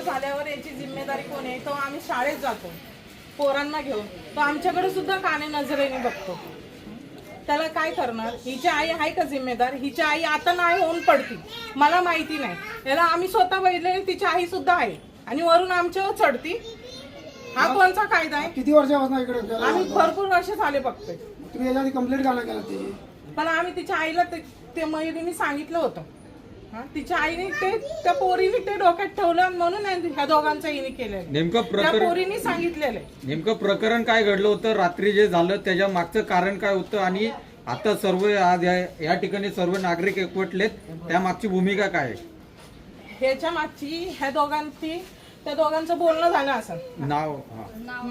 गोंधळ झाल्यावर याची जिम्मेदारी कोण आहे? तो आम्ही शाळेत जातो. पोरांना घेऊन. तो आमच्याकडे सुद्धा काने नजरेने बघतो. त्याला काय करणार? हिची आई आहे का जिम्मेदार? हिची आई आता नाही होऊन पडती. मला माहिती नाही. याला आम्ही स्वतः बघितले तिची आई सुद्धा आहे. आणि वरून आमच्यावर चढती. हा कोणचा कायदा आहे? किती वर्षापासून इकडे आम्ही भरपूर वर्ष झाले बघतोय. तुम्ही याच्या कंप्लेंट पण आम्ही तिच्या आईला ते ते महिलेने सांगितलं होतं. तिच्या आईने ते त्या पोरीने ते डोक्यात ठेवलं म्हणून ह्या दोघांचं हिने केलेलं नेमकं त्या प्रकरण पोरीने सांगितलेलं आहे. नेमकं प्रकरण काय घडलं होतं? रात्री जे झालं त्याच्या मागचं कारण काय होतं? आणि आता सर्व आज या या ठिकाणी सर्व नागरिक एकवटलेत. त्या मागची भूमिका काय आहे? ह्याच्या मागची ह्या दोघांची त्या दोघांचं बोलणं झालं असं. नाव हा.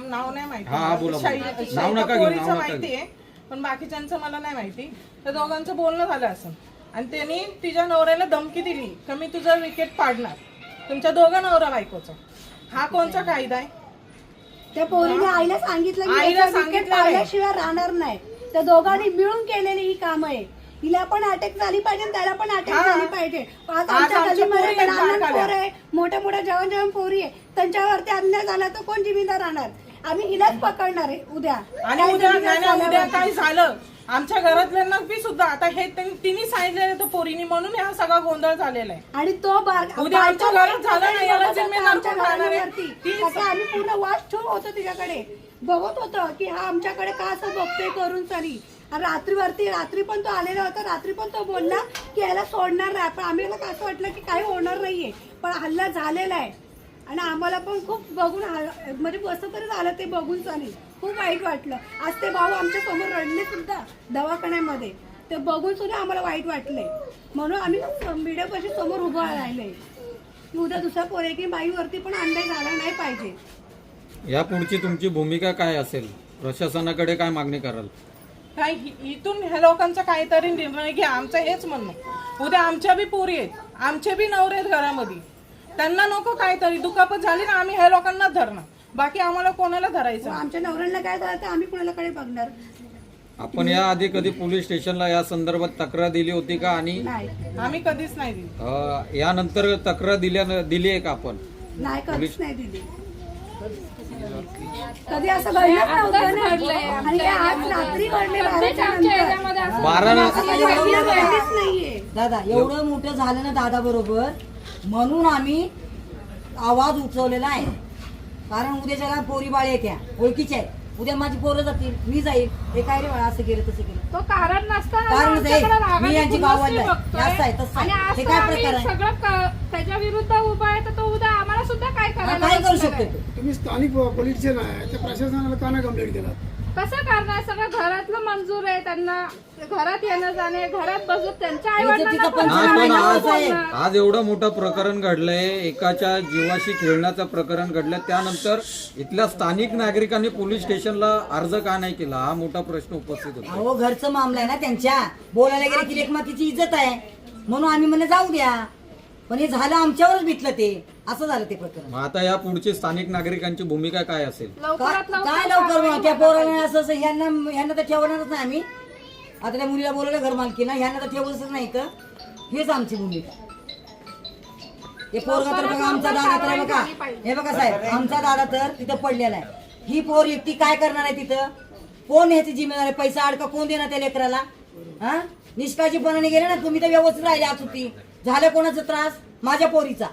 नाव नाही माहिती. हा, हा, बोला, बोला. शै- नाव नका घेऊ, पोरीचं नका माहिती आहे पण बाकीच्यांचं मला नाही माहिती. त्या दोघांचं बोलणं झालं असं. आणि त्यांनी तिच्या नवऱ्याला धमकी दिली का मी तुझं विकेट पाडणार. तुमच्या दोघं नवरा बायकोचं. हा कोणचा कायदा आहे? त्या पोरीने आईला सांगितलं की आईला याचा सांगितलं. पाडल्याशिवाय राहणार नाही. त्या दोघांनी मिळून केलेली ही काम आहे. हिला पण अटॅक झाली पाहिजे आणि त्याला पण अटॅक हा. झाली पाहिजे. आज आज आमच्या आमच्या गल्लीमध्ये पोरी लहान लहान बारकाल्या. पोरं आहे मोठ्या मोठ्या जेवण जेवण पोरी आहे त्यांच्यावरती अन्याय झाला तर कोण जिम्मेदार राहणार? आम्ही हिलाच पकडणार आहे. उद्या. आणि उद्या जिम्मेदार नाही, नाही, उद्या. काय झालं? आमच्या घरातल्यांना बी सुद्धा आता हे त्यांनी- तिने सांगितलेलं तर पोरीनी म्हणून हा सगळा गोंधळ झालेला आहे. आणि तो बार उद्या आमच्या घरात झालं नाही, याला बघत जिम्मेदार आमच्या कोण राहणार आहे? घरावरती. ती- आता आम्ही पूर्ण वाच ठेवून होतो तिच्याकडे. बघत होतो की हा आमच्याकडे का असं बघतोय करून आणि रात्रीवरती रात्री पण तो आलेला होता रात्री पण तो बोलला की याला सोडणार नाही. पण आम्हाला का असं वाटलं की काही होणार नाहीये. पण हल्ला झालेला आहे. आणि आम्हाला पण खूप बघून म्हणजे कसं तरी झालं ते बघून चालेल. खूप वाईट वाटलं. आज ते भाऊ आमच्यासमोर रडले सुद्धा दवाखान्यामध्ये. ते बघून सुद्धा आम्हाला वाईट वाटलंय. म्हणून आम्ही मीडियापाशी समोर उभं राहिले उद्या दुसऱ्या पोरे की बाईवरती पण अन्याय झाला नाही पाहिजे. या पुढची तुमची भूमिका काय असेल? प्रशासनाकडे काय मागणी कराल? काय इथून ह्या लोकांचा काहीतरी निर्णय घ्या. आमचं हेच म्हणणं उद्या आमच्या बी पोरी आहेत. आमचे बी नवरे आहेत घरामध्ये. त्यांना नको काहीतरी. दुखापत झाली ना आम्ही ह्या लोकांनाच धरणार. बाकी आम्हाला कोणाला धरायचं? आमच्या नवऱ्यांना काय तर आम्ही कुणालाकडे बघणार? आपण या आधी कधी पोलीस स्टेशनला या संदर्भात तक्रार दिली होती का? आणि नाही. आम्ही कधीच नाही दिली. अं, यानंतर तक्रार दिल्या दिली आहे का आपण? नाही कधीच नाही दिली. कधी असं घडलं नव्हतं? ना. आणि हे आज रात्री घडले बाराच्या नंतर. बारा असं कधी घडलं कधीच नाहीये दादा एवढं मोठं झालं ना दादा बरोबर. म्हणून आम्ही आवाज उठवलेला आहे कारण उद्याच्याला पोरी बाळे येत्या ओळखीच्या आहे उद्या माझी पोरं जातील मी जाईल हे काय रे बाळा असं केलं तसं केलं तो कारण नसताना आमच्याकडे. रागाने मी यांची गावाला आहे. बघतोय. जास्त आहे, तसं आहे. आणि आज हे तो काय आम्ही प्रकार आहे? सगळं क- त्याच्या विरुद्ध उभा आहे तर तो उद्या आम्हाला सुद्धा काय हा, करायला काय करू बसणार शकतो आहे? तो? तुम्ही स्थानिक पोलीस स्टेशन आहे त्या प्रशासनाला का नाही कंप्लेंट केला कसं करणार? सगळं घरातलं मंजूर आहे त्यांना. घरात येणं जाणे घरात बसून त्यांच्या आई वडिलांना आज असं आहे. आज एवढं मोठं प्रकरण घडलंय एकाच्या जीवाशी खेळण्याचं प्रकरण घडलं. त्यानंतर इथल्या स्थानिक नागरिकांनी पोलीस स्टेशनला अर्ज का नाही केला? हा मोठा प्रश्न उपस्थित होता अहो घरचं मामला आहे ना त्यांच्या. बोलायला गेले की लेखमातीची इज्जत आहे. म्हणून आम्ही म्हणलं जाऊ द्या. पण हे झालं आमच्यावरच बितलं ते. असं झालं ते प्रकरण. मग आता या पुढची स्थानिक नागरिकांची भूमिका काय असेल? लवकरात का- लवकर काय लवकर मग? त्या पोराला असं असं ह्यांना ह्यांना तर ठेवणारच नाही आम्ही. आता त्या मुलीला बोलवलं घर मालकीना ह्यांना तर ठेवलंच नाही तर हेच आमची भूमिका. हे पोरगा तर बघा आमचा दादा तर बघा. हे बघा साहेब आमचा दादा तर तिथं पडलेला आहे. ही पोर एकटी काय करणार आहे तिथं? कोण ह्याची जिम्मेदार? आहे पैसा अडका कोण देणार त्या लेकराला? हा? निष्काळजीपणाने गेले ना तुम्ही तर व्यवस्थित राहिले आज होती झालं कोणाचा त्रास? माझ्या पोरीचा.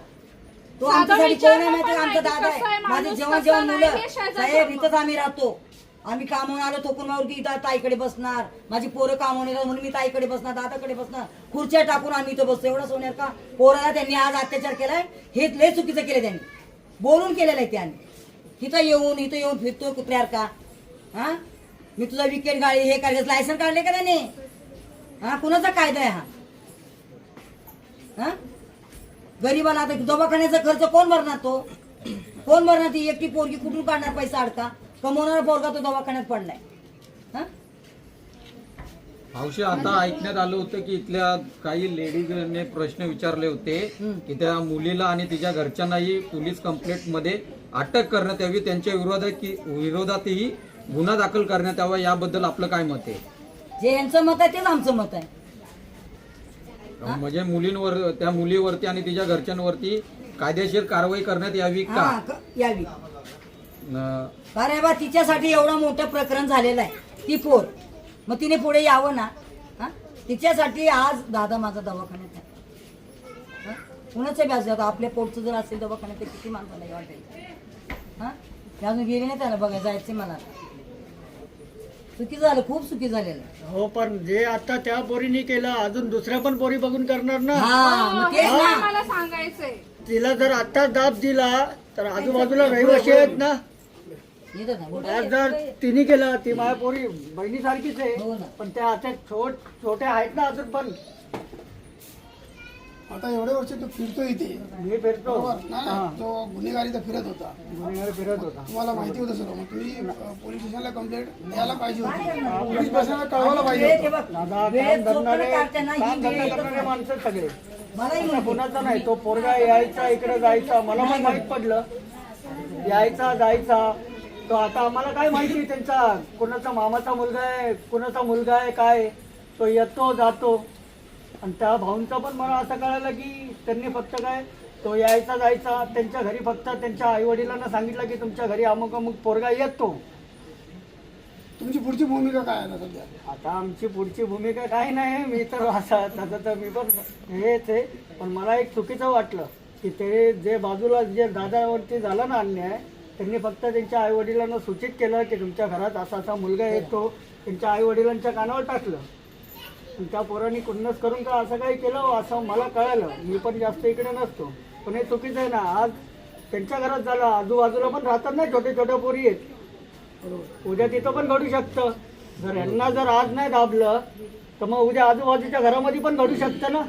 तो साधा आमच्यासाठी विचार कोण आहे माहिती पण आमचा नाही दादा कसं आहे, आहे माझे माणूस जेव्हा कसा जेव्हा नाही मुलं हे शेजारचं साहेब. इथंच आम्ही राहतो. आम्ही कामावून आलो थोकून मारून की इथं ताईकडे बसणार? माझी पोरं कामावून येतात म्हणून मी ताईकडे बसणार दादाकडे बसणार. खुर्च्या टाकून आम्ही इथं बसतो. एवढं सोन्यार का? पोराला त्यांनी आज अत्याचार केलाय. हे लय चुकीचं केलं त्यांनी. बोलून केलेलं आहे त्यांनी. इथं येऊन इथं येऊन फिरतो कुत्र्यार का? हा? मी तुझा विकेट गाडी हे काढले लायसन काढले का त्याने? हा कुणाचा कायदा आहे हा? हा? गरीबाला आता दवाखान्याचा खर्च कोण भरणार तो? कोण भरणार ती? एकटी पोरगी कुठून काढणार पैसा अडका? कमवणारा पोरगा तो दवाखान्यात पडलाय. हा? आता ऐकण्यात आलं होतं की इथल्या काही लेडीजने प्रश्न विचारले होते की त्या मुलीला आणि तिच्या घरच्यांनाही पोलीस कंप्लेंटमध्ये अटक करण्यात यावी त्यांच्या विरोधात की विरोधातही गुन्हा दाखल करण्यात यावा याबद्दल आपलं काय मत आहे? जे यांचं मत आहे तेच आमचं मत आहे. म्हणजे मुलींवर त्या मुलीवरती आणि तिच्या घरच्यांवरती कायदेशीर कारवाई करण्यात यावी का? हा क- यावी. न- कारण बा तिच्यासाठी एवढं मोठं प्रकरण झालेलं आहे. ती पोर. मग तिने पुढे यावं ना? हा? तिच्यासाठी आज दादा माझा दवाखान्यात आहे. हा? कुणाचं व्याज जातं आपल्या पोटचं जर असेल दवाखान्यात तर किती माणसाला वाटायचं? हा? ते अजून गेली नाही त्याला बघा जायचं मला चुकी झालं खूप चुकी झालेलं आहे. हो पण जे आता त्या पोरीने केलं अजून दुसऱ्या पण पोरी बघून करणार ना हा मग तेच हे ना मला सांगायचंय तिला जर आता दाब दिला तर आजूबाजूला रहिवाशी आहेत ना येतं ना बोल. आज जर तिने केलं ती माझ्या पोरी बहिणीसारखीच हो आहे ना. पण त्या आता छोट छोट्या आहेत ना अजून पण आता एवढे वर्ष तो फिरतो इथे. मी फिरतो. बरोबर? हा. तो गुन्हेगारी तर फिरत होता. गुन्हेगार फिरत होता. तुम्हाला माहिती होतं सर्व मग तुम्ही अ, पोलीस स्टेशनला कंप्लेंट द्यायला पाहिजे होती. पोलीस प्रशासनाला कळवायला पाहिजे हे होतं. दादा काम धरणारे ही काम. माणसं सगळे. आता माहिती. कोणाचा नाही. तो पोरगा यायचा इकडे जायचा. मला पण माहीत पडलं. यायचा जायचा. तो आता आम्हाला काय माहिती त्यांचा? कोणाचा मामाचा मुलगा आहे कोणाचा मुलगा आहे काय तो येतो जातो. आणि त्या भाऊंचं पण मला असं कळालं की त्यांनी फक्त काय तो यायचा जायचा त्यांच्या घरी फक्त त्यांच्या आई वडिलांना सांगितलं की तुमच्या घरी अमुक अमुक पोरगा येतो. तुमची पुढची भूमिका काय आहे आता सध्या? आता आमची पुढची भूमिका काय नाही मी तर असं तसं तर मी पण हेच आहे. पण मला एक चुकीचं वाटलं की ते जे बाजूला जे दादावरती झालं ना अन्याय त्यांनी फक्त त्यांच्या आई वडिलांना सूचित केलं की तुमच्या घरात असा असा मुलगा येतो त्यांच्या आई वडिलांच्या कानावर टाकलं. त्या पोरांनी कुन्नस करून का असं काही केलं असं मला कळालं. मी पण जास्त इकडे नसतो. पण हे चुकीचं आहे ना. आज त्यांच्या घरात झालं. आजूबाजूला पण राहतात ना छोटे छोट्या पोरी आहेत. उद्या तिथं पण घडू शकतं. जर यांना जर आज नाही दाबलं तर मग उद्या आजूबाजूच्या घरामध्ये पण घडू शकतं ना?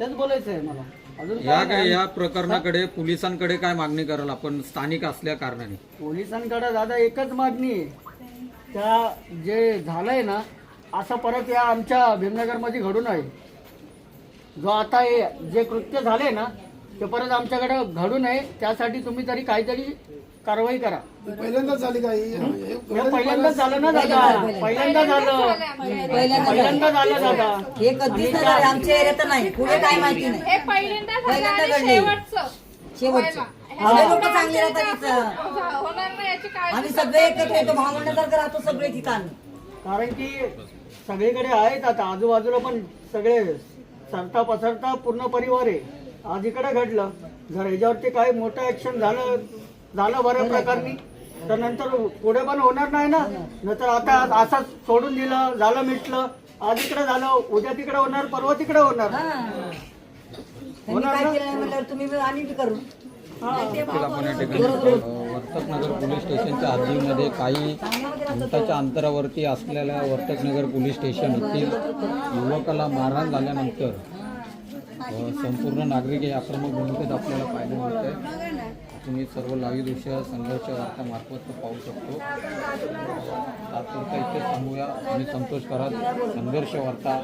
तेच बोलायचं आहे मला. अजून या काय. या प्रकरणाकडे पोलिसांकडे काय मागणी कराल आपण? स्थानिक असल्या कारणाने. पोलिसांकडे दादा एकच मागणी आहे. त्या जे झालंय ना असं परत या आमच्या भीमनगरमध्ये घडू नये. जो आता हे जे कृत्य झाले ना ते परत आमच्याकडे घडू नये. त्यासाठी तुम्ही तरी काहीतरी कारवाई करा. ही पहिल्यांदाच झाली काही हे? पहिल्यांदाच झालं? ना दादा. पहिल्यांदा झालं. पहिल्यांदा झालं. दादा. हे कधीच नाही झालं. आमच्या एरियात नाही. पुढे काय माहिती नाही. हे पहिल्यांदा घडले. शेवटचं. लोक चांगले राहतात इथं. झा- होणार नाही याची काळजी आम्ही सगळे एकत्र येतो. भावंडासारखं राहतो सगळे ठिकाण. कारण की सगळीकडे आहेत आता आजूबाजूला पण सगळे सरता पसरता पूर्ण परिवार आहे. आज इकडे घडलं जर ह्याच्यावरती काही मोठं ऍक्शन झालं झालं बऱ्या प्रकारनी तर नंतर पुढे पण होणार नाही ना. नंतर आता असंच सोडून दिलं झालं मिटलं आज इकडे झालं उद्या तिकडे होणार परवा तिकडे होणार. नाही म्हणल्यावर तुम्ही आम्ही बी करू अ, वर्तकनगर पोलीस स्टेशनच्या हद्दीमध्ये काही मिनिटाच्या अंतरावरती असलेल्या वर्तकनगर पोलीस स्टेशन येथील युवकाला मारहाण झाल्यानंतर संपूर्ण नागरिक हे आक्रमक भूमिकेत आपल्याला पाहायला मिळत आहे तुम्ही सर्व लाईव्ह दृश्य संघर्ष वार्तामार्फत पाहू शकतो. तात्पुरता इथे थांबूया. आणि संतोष करात संघर्ष वार्ता.